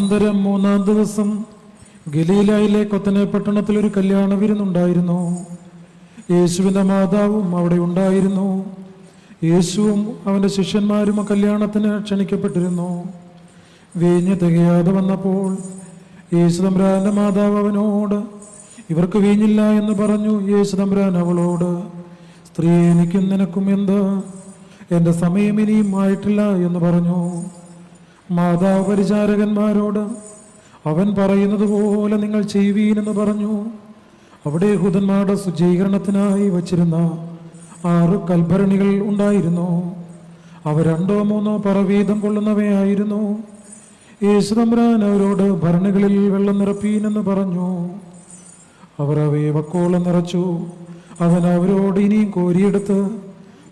അനന്തരം മൂന്നാം ദിവസം ഗലീലയിലെ കൊത്തനെ പട്ടണത്തിൽ ഒരു കല്യാണ വിരുന്നുണ്ടായിരുന്നു യേശുവിന്റെ മാതാവും അവിടെ ഉണ്ടായിരുന്നു. യേശുവും അവന്റെ ശിഷ്യന്മാരും ആ കല്യാണത്തിന് ക്ഷണിക്കപ്പെട്ടിരുന്നു. വീഞ്ഞ് തികയാതെ വന്നപ്പോൾ യേശുതമ്പുരാന്റെ മാതാവ് അവനോട് ഇവർക്ക് വീഞ്ഞില്ല എന്ന് പറഞ്ഞു യേശുതമ്പുരാൻ അവളോട് സ്ത്രീ എനിക്കും നിനക്കും എന്ത്? എന്റെ സമയം ഇനിയും ആയിട്ടില്ല എന്ന് പറഞ്ഞു. മാതാവ് പരിചാരകന്മാരോട് അവൻ പറയുന്നത് പോലെ നിങ്ങൾ ചെയ്യുവീനെന്ന് പറഞ്ഞു. അവിടെ ഹുതന്മാരുടെ ശുചീകരണത്തിനായി വച്ചിരുന്ന ആറ് കൽഭരണികൾ ഉണ്ടായിരുന്നു. അവ രണ്ടോ മൂന്നോ പറവീതം കൊള്ളുന്നവയായിരുന്നു. യേശുതമ്പ്രാൻ അവരോട് ഭരണികളിൽ വെള്ളം നിറപ്പീനെന്ന് പറഞ്ഞു. അവർ അവയെ വക്കോളം നിറച്ചു. അവൻ അവരോട് ഇനിയും കോരിയെടുത്ത്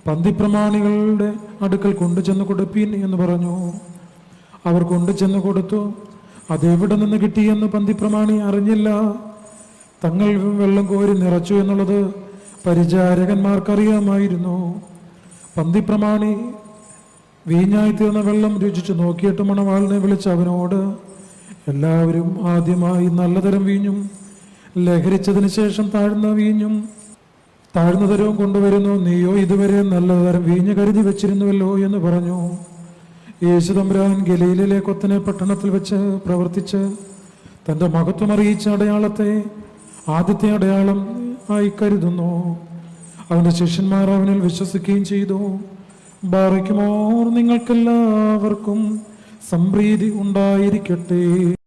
പന്തിപ്രമാണികളുടെ അടുക്കൽ കൊണ്ടുചെന്ന് കൊടുപ്പീൻ എന്ന് പറഞ്ഞു. അവർ കൊണ്ടുചെന്ന് കൊടുത്തു. അതെവിടെ നിന്ന് കിട്ടിയെന്ന് പന്തിപ്രമാണി അറിഞ്ഞില്ല. തങ്ങൾ വെള്ളം കോരി നിറച്ചു എന്നുള്ളത് പരിചാരകന്മാർക്കറിയാമായിരുന്നു. പന്തിപ്രമാണി വീഞ്ഞായി തീർന്ന വെള്ളം രുചിച്ചു നോക്കിയിട്ട് മണവാളിനെ വിളിച്ച് അവനോട് എല്ലാവരും ആദ്യമായി നല്ലതരം വീഞ്ഞും ലഹരിച്ചതിന് ശേഷം താഴ്ന്ന വീഞ്ഞും താഴ്ന്ന തരവും കൊണ്ടുവരുന്നു. നീയോ ഇതുവരെ നല്ലതരം വീഞ്ഞ് കരുതി വെച്ചിരുന്നുവല്ലോ എന്ന് പറഞ്ഞു. യേശുതമ്പുരാൻ ഗലീലിലെ കൊത്തനെ പട്ടണത്തിൽ വെച്ച് പ്രവർത്തിച്ച് തന്റെ മഹത്വം അറിയിച്ച അടയാളത്തെ ആദ്യത്തെ അടയാളം ആയി കരുതുന്നു. അവന്റെ ശിഷ്യന്മാർ അവനിൽ വിശ്വസിക്കുകയും ചെയ്തു. ബാറയ്ക്കുമോർ നിങ്ങൾക്കെല്ലാവർക്കും സംപ്രീതി ഉണ്ടായിരിക്കട്ടെ.